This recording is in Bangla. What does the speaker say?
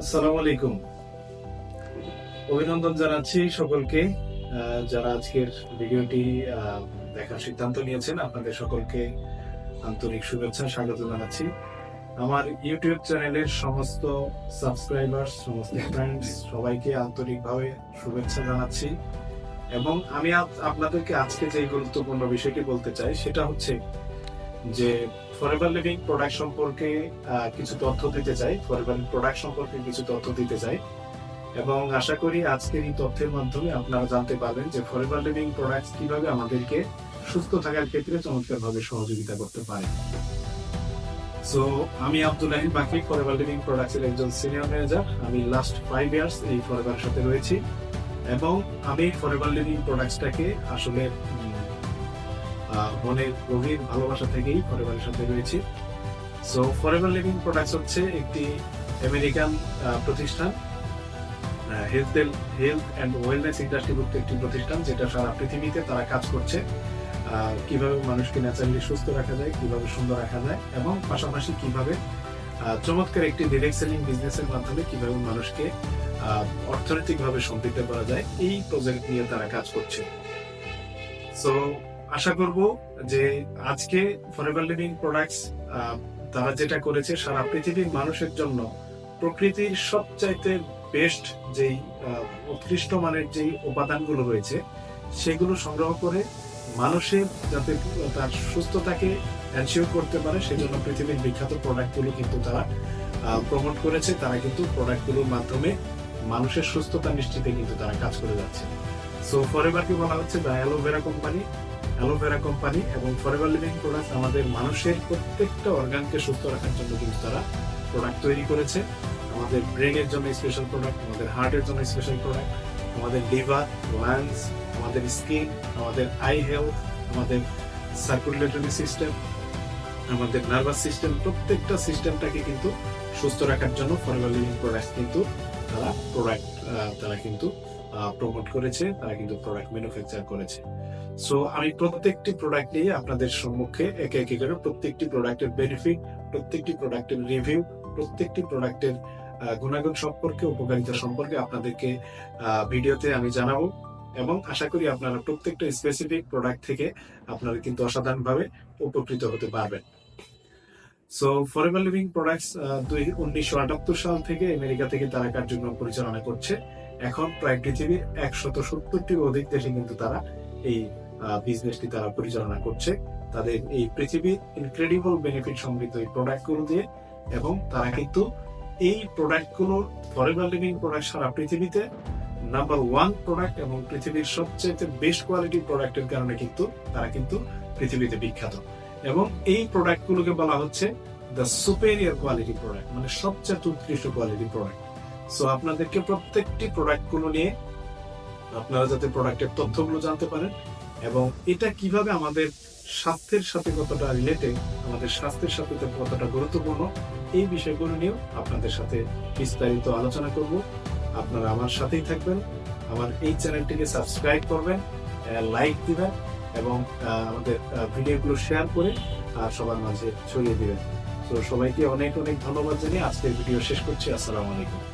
আসসালামু আলাইকুম। অভিনন্দন জানাচ্ছি সকলকে যারা আজকের ভিডিওটি দেখার সিদ্ধান্ত নিয়েছেন। আপনাদের সকলকে আন্তরিক শুভেচ্ছা, স্বাগত জানাচ্ছি। আমার ইউটিউব চ্যানেলের সমস্ত সাবস্ক্রাইবার সমস্ত ফ্রেন্ডস সবাইকে আন্তরিকভাবে শুভেচ্ছা জানাচ্ছি। এবং আমি আপনাদেরকে আজকে যে গুরুত্বপূর্ণ বিষয়টি বলতে চাই, সেটা হচ্ছে যে ফরএভার লিভিং প্রোডাক্ট সম্পর্কে কিছু তথ্য দিতে চাই। ফরএভার প্রোডাক্ট সম্পর্কে কিছু তথ্য দিতে চাই। এবং আশা করি আজকের এই তথ্যের মাধ্যমে আপনারা জানতে পারবেন যে ফরেভার লিভিং প্রোডাক্টস কীভাবে আমাদেরকে সুস্থ থাকার ক্ষেত্রে চমৎকারভাবে সহযোগিতা করতে পারে। সো আমি আব্দুল রাহিম বাকি ফরএভার লিভিং প্রোডাক্টস এর একজন সিনিয়র ম্যানেজার আমি লাস্ট ফাইভ ইয়ার্স এই ফরেভার সাথে রয়েছি। এবং আমি ফরেভার লিভিং প্রোডাক্টসটাকে আসলে মনের গভীর ভালোবাসা থেকেই ফরএভারের সাথে রয়েছি। সো ফরেভার লিভিং প্রোডাক্টস হচ্ছে একটি আমেরিকান প্রতিষ্ঠান। হেলথ হেলথ অ্যান্ড ওয়েলনেস ইন্ডাস্ট্রিভুক্ত একটি প্রতিষ্ঠান যেটা সারা পৃথিবীতে তারা কাজ করছে। কীভাবে মানুষকে ন্যাচারালি সুস্থ রাখা যায়, কীভাবে সুন্দর রাখা যায় এবং পাশাপাশি কীভাবে চমৎকার একটি ডিরেক্ট সেলিং বিজনেসের মাধ্যমে কীভাবে মানুষকে অর্থনৈতিকভাবে সমৃদ্ধ করা যায়, এই প্রজেক্ট নিয়ে তারা কাজ করছে। সো আশা করব যে আজকে ফরএভার লিভিং প্রোডাক্টস তারা যেটা করেছে, সারা পৃথিবীর মানুষের জন্য প্রকৃতির সবচাইতে বেস্ট যেই উৎকৃষ্ট মানের যেই উপাদানগুলো রয়েছে, সেগুলো সংগ্রহ করে মানুষের যাতে তার সুস্থতাকে এনশিওর করতে পারে, সেজন্য পৃথিবীর বিখ্যাত প্রোডাক্টগুলো কিন্তু তারা প্রমোট করেছে। তারা কিন্তু প্রোডাক্টগুলোর মাধ্যমে মানুষের সুস্থতা নিশ্চিতে কিন্তু তারা কাজ করে যাচ্ছে। সো ফরএভারকে বলা হচ্ছে the aloe vera company aloe vera company এবং ফরেভার লিভিং প্রোডাক্ট আমাদের মানুষের প্রত্যেকটা অর্গানকে সুস্থ রাখার জন্য কিন্তু তারা প্রোডাক্ট তৈরি করেছে। আমাদের ব্রেনের জন্য স্পেশাল প্রোডাক্ট আমাদের হার্টের জন্য স্পেশাল প্রোডাক্ট আমাদের লিভার লাংস আমাদের স্কিন আমাদের আই হেলথ আমাদের সার্কুলেটরি সিস্টেম আমাদের নার্ভাস সিস্টেম প্রত্যেকটা সিস্টেমটাকে কিন্তু সুস্থ রাখার জন্য লিভিং প্রোডাক্ট কিন্তু তারা প্রোডাক্ট তারা কিন্তু প্রমোট করেছে, তারা কিন্তু প্রোডাক্ট ম্যানুফ্যাকচার করেছে। সো আমি প্রত্যেকটি প্রোডাক্ট নিয়ে আপনাদের সম্মুখে একে একে করে প্রত্যেকটি প্রোডাক্টের বেনিফিট প্রত্যেকটি প্রোডাক্টের রিভিউ প্রত্যেকটি প্রোডাক্টের গুণাগুণ সম্পর্কে, উপকারিতা সম্পর্কে আপনাদেরকে ভিডিওতে আমি জানাব। এবং আশা করি আপনারা প্রত্যেকটা স্পেসিফিক প্রোডাক্ট থেকে আপনারা কিন্তু অসাধারণভাবে উপকৃত হতে পারবেন। সো ফরএভার লিভিং প্রোডাক্টস দুই উনিশশো আটাত্তর সাল থেকে আমেরিকা থেকে তারা কার্যক্রম পরিচালনা করছে। এখন প্রায় পৃথিবীর একশত সত্তরটির অধিক দেশে কিন্তু তারা এই বিজনেসটি তারা পরিচালনা করছে। তাদের এই পৃথিবীর ইনক্রেডিবল বেনিফিট সমৃদ্ধ এই প্রোডাক্টগুলো দিয়ে এবং তারা কিন্তু এই প্রোডাক্টগুলো ফরেভার লিভিং প্রোডাক্ট সারা পৃথিবীতে নাম্বার ওয়ান প্রোডাক্ট এবং পৃথিবীর সবচেয়ে বেস্ট কোয়ালিটি প্রোডাক্টের কারণে কিন্তু তারা কিন্তু পৃথিবীতে বিখ্যাত। এবং এই প্রোডাক্টগুলোকে বলা হচ্ছে দ্য সুপেরিয়ার কোয়ালিটি প্রোডাক্ট মানে সবচেয়ে উৎকৃষ্ট কোয়ালিটি প্রোডাক্ট সো আপনাদেরকে প্রত্যেকটি প্রোডাক্টগুলো নিয়ে আপনারা যাতে প্রোডাক্টের তথ্যগুলো জানতে পারেন এবং এটা কীভাবে আমাদের স্বাস্থ্যের সাথে কতটা রিলেটেড আমাদের স্বাস্থ্যের সাথে কতটা গুরুত্বপূর্ণ, এই বিষয়গুলো নিয়েও আপনাদের সাথে বিস্তারিত আলোচনা করব। আপনারা আমার সাথেই থাকবেন। আমার এই চ্যানেলটিকে সাবস্ক্রাইব করবেন লাইক দিবেন এবং আমাদের ভিডিওগুলো শেয়ার করে আর সবার মাঝে ছড়িয়ে দিবেন। তো সবাইকে অনেক অনেক ধন্যবাদ জানিয়ে আজকের ভিডিও শেষ করছি। আসসালামু আলাইকুম।